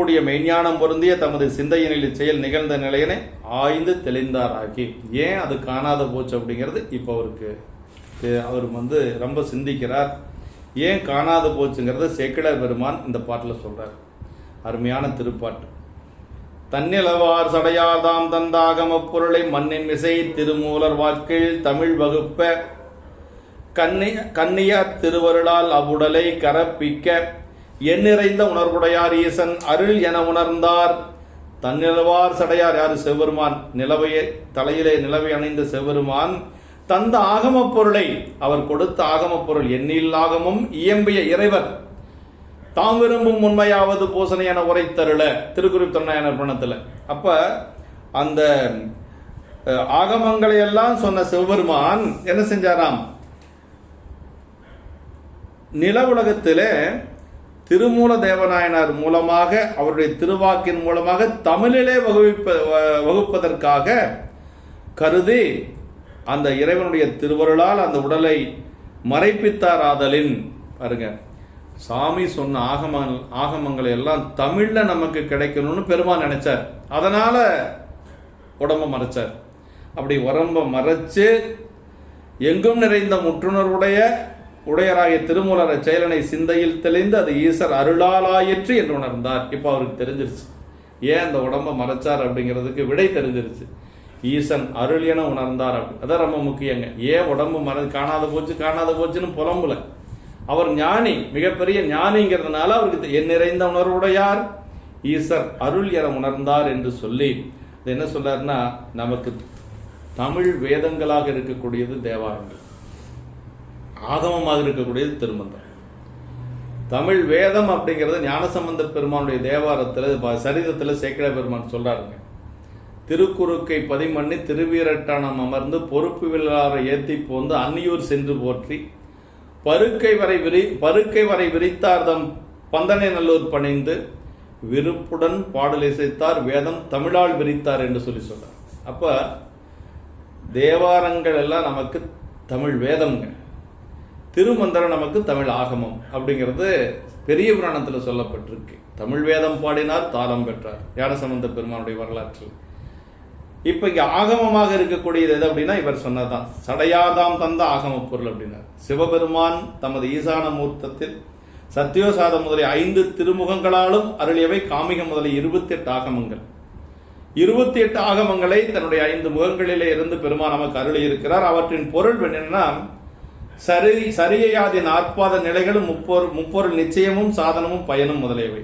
கூடிய மெய்ஞானம் பொருந்திய தமது சிந்தையினில் செயல் நிகழ்ந்த நிலையினை ஆய்ந்து தெளிந்தாராகி ஏன் அது காணாத போச்சு அப்படிங்கிறது இப்போ அவருக்கு அவர் வந்து ரொம்ப சிந்திக்கிறார். ஏன் காணாத போச்சுங்கிறத சேக்கிட பெருமான் இந்த பாட்டில் சொல்றார். அருமையான திருப்பாட்டு. தன்னிலவார் சடையாதாம் தந்தாகம பொருளை மண்ணின் மிசை திருமூலர் வாக்கில் தமிழ் வகுப்ப. கண்ணிய கண்ணியார் திருவருளால் அவ்வுடலை கரப்பிக்க. எண்ணிறைந்த உணர்வுடையார் ஈசன் அருள் என உணர்ந்தார். தன்னிலவார் சடையார் யாரு? செவ்வருமான். நிலவையை தலையிலே நிலவை அணைந்த செவ்வருமான். தந்த ஆகமப் பொருளை அவர் கொடுத்த ஆகமப் பொருள் எண்ணில்லாகமும் இயம்பிய இறைவர் தாம் விரும்பும் உண்மையாவது பூசணை என உரைத்தருள திருக்குறள் தொன்னையான பணத்தில் அப்ப அந்த ஆகமங்களை எல்லாம் சொன்ன சிவபெருமான் என்ன செஞ்சாராம்? நில உலகத்திலே திருமூல தேவநாயனார் மூலமாக அவருடைய திருவாக்கின் மூலமாக தமிழிலே வகுப்ப வ- வகுப்பதற்காக கருதி அந்த இறைவனுடைய திருவருளால் அந்த உடலை மறைப்பித்தார் ஆதலின். பாருங்க சாமி சொன்ன ஆகம ஆகமங்களை எல்லாம் தமிழில் நமக்கு கிடைக்கணும்னு பெருமான் நினைச்சார். அதனால உடம்ப மறைச்சார். அப்படி உடம்ப மறைச்சு எங்கும் நிறைந்த முற்றுணர்வுடைய உடையராகிய திருமூலர செயலனை சிந்தையில் தெளிந்து அது ஈசர் அருளாலாயிற்று என்று உணர்ந்தார். இப்போ அவருக்கு தெரிஞ்சிருச்சு. ஏன் அந்த உடம்ப மறைச்சார் அப்படிங்கிறதுக்கு விடை தெரிஞ்சிருச்சு. ஈசன் அருள் என உணர்ந்தார் அப்படி. அதான் ரொம்ப முக்கியங்க. ஏன் உடம்பு மற காணாத போச்சு காணாத போச்சுன்னு புலம்புல. அவர் ஞானி மிகப்பெரிய ஞானிங்கிறதுனால அவருக்கு தெ- என் நிறைந்த உணர்வுடையார் ஈசர் அருள் என உணர்ந்தார் என்று சொல்லி என்ன சொல்றாருன்னா நமக்கு தமிழ் வேதங்களாக இருக்கக்கூடியது தேவாரங்கள். ஆகமமாக இருக்கக்கூடியது திருமந்திரம் தமிழ் வேதம் அப்படிங்கிறது ஞானசம்பந்த பெருமானுடைய தேவாரத்தில் ப- சரிதத்தில் சேக்கிழ பெருமான் சொல்கிறாருங்க திருக்குறுக்கை பதிமண்ணி திருவீரட்டானம் அமர்ந்து பொறுப்பு விழாரை ஏத்தி போந்து அன்னியூர் சென்று போற்றி பருக்கை வரை விரி பருக்கை வரை விரித்தார்தம் பந்தனை நல்லூர் பணிந்து விருப்புடன் பாடல் இசைத்தார் வேதம் தமிழால் விரித்தார் என்று சொல்லி சொல்கிறார் அப்போ தேவாரங்கள் எல்லாம் நமக்கு தமிழ் வேதம்ங்க. திருமந்திரம் நமக்கு தமிழ் ஆகமம் அப்படிங்கிறது பெரிய புராணத்தில் சொல்லப்பட்டிருக்கு. தமிழ் வேதம் பாடினார் தாளம் பெற்றார் ஞானசம்பந்த பெருமானுடைய வரலாற்றில். இப்போ இங்கே ஆகமமாக இருக்கக்கூடியது எது அப்படின்னா இவர் சொன்னதுதான். சடையாதாம் தந்த ஆகம பொருள் அப்படின்னார். சிவபெருமான் தமது ஈசான மூர்த்தத்தில் சத்யோசாதம் முதலிய ஐந்து திருமுகங்களாலும் அருளியவை காமிக முதலிய இருபத்தி எட்டு ஆகமங்கள். இருபத்தி எட்டு ஆகமங்களை தன்னுடைய ஐந்து முகங்களிலே இருந்து பெருமான் நமக்கு அருளி இருக்கிறார் அவற்றின் பொருள் என்னன்னா சரி சரியையாதின் நாற்பாத நிலைகளும் முப்பொரு முப்பொருள் நிச்சயமும் சாதனமும் பயனும் முதலியவை.